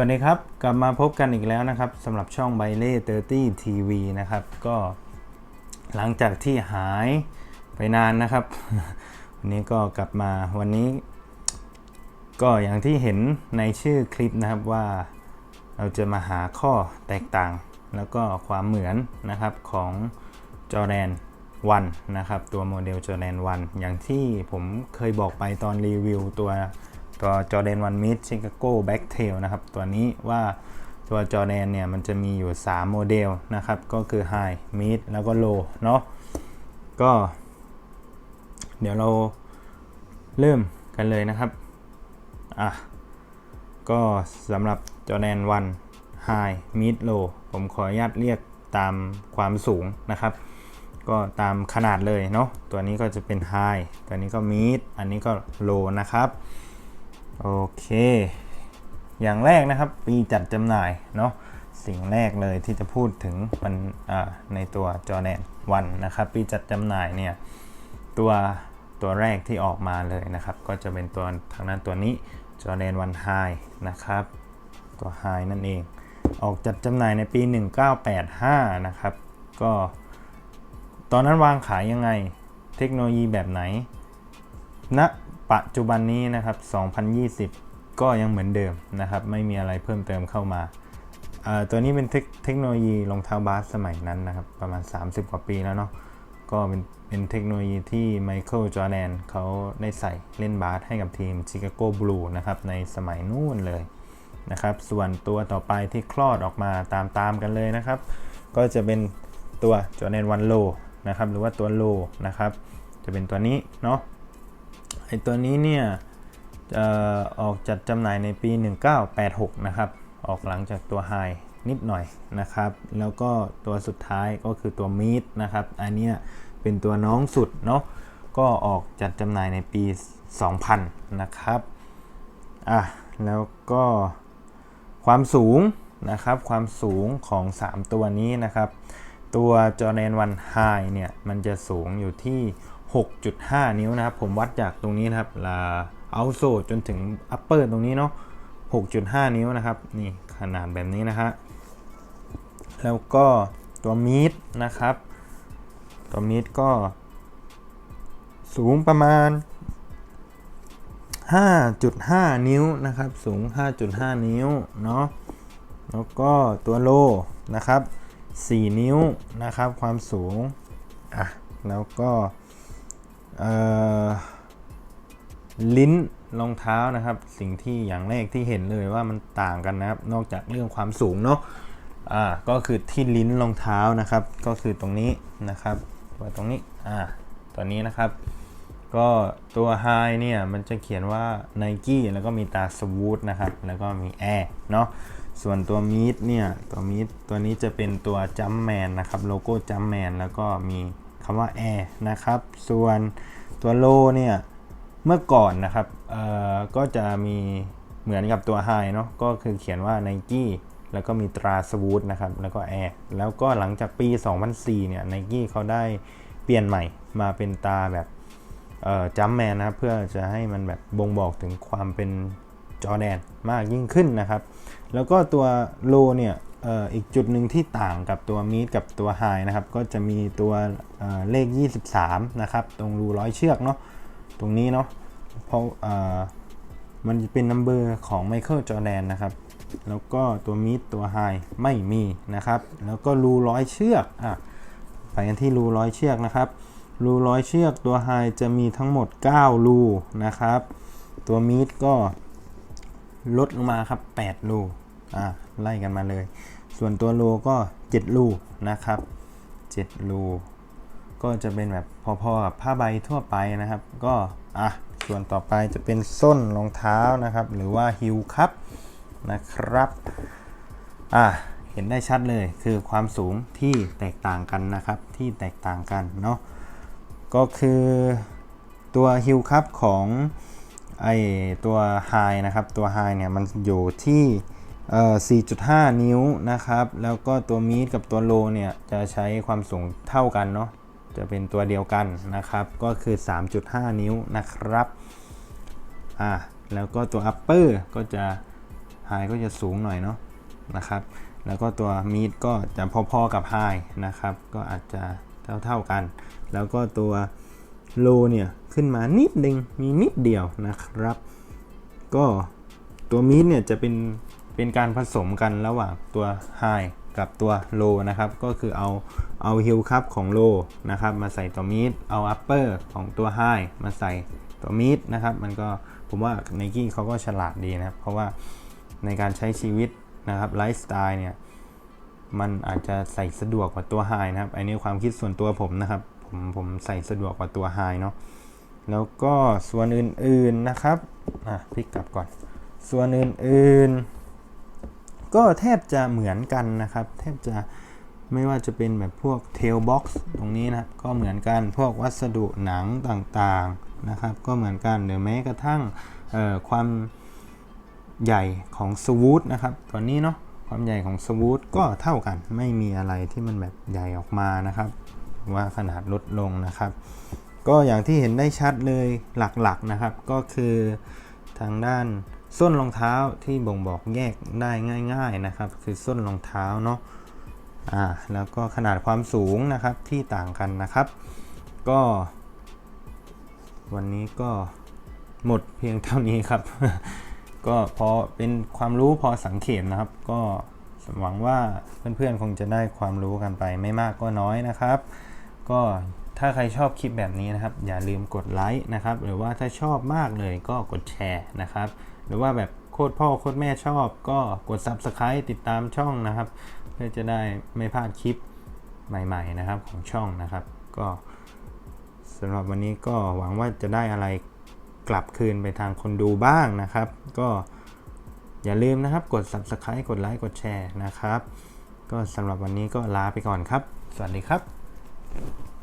วัสดีครับ กลับมาพบกันอีกแล้วนะครับสำหรับช่องไบเล่เตอร์ตี้ทีวีนะครับ ก็หลังจากที่หายไปนานนะครับ วันนี้ก็กลับมาวันนี้ ก็อย่างที่เห็นในชื่อคลิปนะครับว่าเราจะมาหาข้อแตกต่าง แล้วก็ความเหมือนนะครับของจอแดนวันนะครับ ตัวโมเดลจอแดนวันอย่างที่ผมเคยบอกไปตอนรีวิวตัว ตัวจอแดนวันมิดชิคาโกแบ็กเทลนะครับ ตัวนี้ว่าตัวจอแดนเนี่ยมันจะมีอยู่ 3 โมเดลนะครับ ก็คือ High Mid แล้วก็ Low เนาะก็ เดี๋ยวเราเริ่มกันเลยนะครับ อะ ก็สำหรับจอแดนวัน High Mid Low ผมขออนุญาตเรียกตามความสูงนะครับ ก็ตามขนาดเลยเนาะตัวนี้ก็จะเป็น High ตัวนี้ก็ Mid อันนี้ก็ Low นะครับ โอเค อย่างแรกนะครับ ปีจัดจำหน่ายเนาะสิ่งแรกเลยที่จะพูดถึงมันในตัวจอแดนวันนะครับ ปีจัดจำหน่ายเนี่ยตัวตัวแรกที่ออกมาเลยนะครับ ก็จะเป็นตัวทางนั้นตัวนี้จอแดนวันไฮนะครับ ตัวไฮนั่นเอง ออกจัดจำหน่ายในปี 1985 นะครับ ก็ตอนนั้นวางขายยังไง เทคโนโลยีแบบไหนณนะ ปัจจุบันนี้นะครับ 2020 ก็ยังเหมือนเดิมนะครับ ไม่มีอะไรเพิ่มเติมเข้ามา ตัวนี้เป็นเทคโนโลยีรองเท้าบาสสมัยนั้นนะครับ ประมาณ 30 กว่าปีแล้วเนาะ ก็เป็นเป็นเทคโนโลยีที่ไมเคิลจอแดนเขาได้ใส่เล่นบาสให้กับทีมชิคาโกบลูนะครับ ในสมัยนู่นเลยนะครับ ส่วนตัวต่อไปที่คลอดออกมาตามตามกันเลยนะครับ ก็จะเป็นตัวจอแดนวันโลนะครับ หรือว่าตัวโลนะครับ จะเป็นตัวนี้เนาะ ไอตัวนี้เนี่ยออกจัดจำหน่ายในปี 1986 นะครับ ออกหลังจากตัวไฮนิดหน่อยนะครับ แล้วก็ตัวสุดท้ายก็คือตัวมีดนะครับ อันนี้เป็นตัวน้องสุดเนาะ ก็ออกจัดจำหน่ายในปี 2000 นะครับ อะ แล้วก็ความสูงนะครับ ความสูงของ 3 ตัวนี้นะครับ ตัวจอแดนวันไฮเนี่ย มันจะสูงอยู่ที่ 6.5 นิ้วนะครับ ผมวัดจากตรงนี้นะครับลาเอาโซจนถึงอัปเปอร์ตรงนี้เนาะ6.5 นิ้วนะครับ นี่ขนาดแบบนี้นะฮะ แล้วก็ตัวมีดนะครับ ตัวมีดก็สูงประมาณ 5.5 นิ้วนะครับ สูง 5.5 นิ้วเนาะ แล้วก็ตัวโลนะครับ 4 นิ้วนะครับ ความสูง อะ แล้วก็ ลิ้นรองเท้านะครับ สิ่งที่อย่างแรกที่เห็นเลยว่ามันต่างกันนะครับ นอกจากเรื่องความสูงเนาะอ่าก็คือที่ลิ้นรองเท้านะครับ ก็คือตรงนี้นะครับตัวตรงนี้อ่าตัวนี้นะครับ ก็ตัว High เนี่ยมันจะเขียนว่า Nike แล้วก็มีตาสวูดนะครับ แล้วก็มี Air เนาะส่วนตัว Meet เนี่ยตัว Meet ตัวนี้จะเป็นตัว Jumpman นะครับ โลโก้ Jumpman แล้วก็มี คำว่า Air นะครับ ส่วนตัว Low เนี่ย เมื่อก่อนนะครับเอ่อก็จะมีเหมือนกับตัว High เนาะก็คือเขียนว่า Nike แล้วก็มีตราสวูดนะครับ แล้วก็แอร์แล้วก็หลังจากปี 2004 เนี่ยไนกี้เขาได้เปลี่ยนใหม่มาเป็นตาแบบเอ่อจัมแมนนะครับเพื่อจะให้มันแบบบ่งบอกถึงความเป็นจอแดนมากยิ่งขึ้นนะครับ แล้วก็ตัวโลเนี่ย อีกจุดหนึ่งที่ต่างกับตัวมีดกับตัวไฮนะครับ ก็จะมีตัวเอ่อเลข 23 นะครับ ตรงรูร้อยเชือกเนาะตรงนี้เนาะเพราะมันจะเป็นนัมเบอร์ของไมเคิลจอแดนนะครับ แล้วก็ตัวมิดตัวไฮไม่มีนะครับ แล้วก็รูร้อยเชือกอะไปกันที่รูร้อยเชือกนะครับรูร้อยเชือกตัวไฮจะมีทั้งหมด 9 รูนะครับ ตัวมิดก็ลดลงมาครับ 8 รูอะไล่กันมาเลย ส่วนตัวโลก็7รูนะครับ7รูก็จะเป็นแบบพอๆกับผ้าใบทั่วไปนะครับ ก็อะส่วนต่อไปจะเป็นส้นรองเท้านะครับ หรือว่าฮิลครับนะครับอะเห็นได้ชัดเลยคือความสูงที่แตกต่างกันนะครับที่แตกต่างกันเนาะก็คือตัวฮิลคัพของไอตัวไฮนะครับตัวไฮเนี่ยมันอยู่ที่ 4.5 นิ้วนะครับ แล้วก็ตัวมีดกับตัวโลเนี่ยจะใช้ความสูงเท่ากันเนาะ จะเป็นตัวเดียวกันนะครับ ก็คือ 3.5 นิ้วนะครับ อะแล้วก็ตัว upper ก็จะ High ก็จะสูงหน่อยเนาะนะครับ แล้วก็ตัว Mid ก็จะพอๆกับ High นะครับ ก็อาจจะเท่าๆกัน แล้วก็ตัว Low เนี่ยขึ้นมานิดนึงมีนิดเดียวนะครับ ก็ตัว Mid เนี่ยจะเป็น เป็นการผสมกันระหว่างตัว High กับตัว Low นะครับ ก็คือเอาเอา Heel Cup ของ Low นะครับ มาใส่ตัว Mid เอา Upper ของตัว High มาใส่ตัว Mid นะครับ มันก็ผมว่า Nike เขาก็ฉลาดดีนะครับ เพราะว่าในการใช้ชีวิตนะครับไลฟ์สไตล์เนี่ย มันอาจจะใส่สะดวกกว่าตัว High นะครับ อันนี้ความคิดส่วนตัวผมนะครับ ผมผมใส่สะดวกกว่าตัว High เนาะแล้วก็ส่วนอื่นๆนะครับ อะพลิกกลับก่อน ส่วนอื่นๆ ก็แทบจะเหมือนกันนะครับ แทบจะไม่ว่าจะเป็นแบบพวก tail box ตรงนี้นะก็เหมือนกันพวกวัสดุหนังต่างๆนะครับ ก็เหมือนกันหรือแม้กระทั่งความใหญ่ของสวูทนะครับตอนนี้เนาะความใหญ่ของสวูทก็เท่ากันไม่มีอะไรที่มันแบบใหญ่ออกมานะครับ ว่าขนาดลดลงนะครับ ก็อย่างที่เห็นได้ชัดเลยหลักๆนะครับ ก็คือทางด้าน ส้นรองเท้าที่บ่งบอกแยกได้ง่าย ๆนะครับ คือส้นรองเท้าเนาะอ่าแล้วก็ขนาดความสูงนะครับที่ต่างกันนะครับ ก็ วันนี้ก็หมดเพียงเท่านี้ครับ ก็พอเป็นความรู้พอสังเขตนะครับ ก็หวังว่าเพื่อนๆคงจะได้ความรู้กันไปไม่มากก็น้อยนะครับ ก็ถ้าใครชอบคลิปแบบนี้นะครับ อย่าลืมกดไลค์นะครับ หรือว่าถ้าชอบมากเลยก็กดแชร์นะครับ หรือว่าแบบโคตรพ่อโคตรแม่ชอบก็กด Subscribe ติดตามช่องนะครับ เพื่อจะได้ไม่พลาดคลิปใหม่ ๆนะครับของช่องนะครับ ก็สำหรับวันนี้ก็หวังว่าจะได้อะไรกลับคืนไปทางคนดูบ้างนะครับ ก็อย่าลืมนะครับกด Subscribe กดไลค์กดแชร์นะครับ ก็สำหรับวันนี้ก็ลาไปก่อนครับ สวัสดีครับ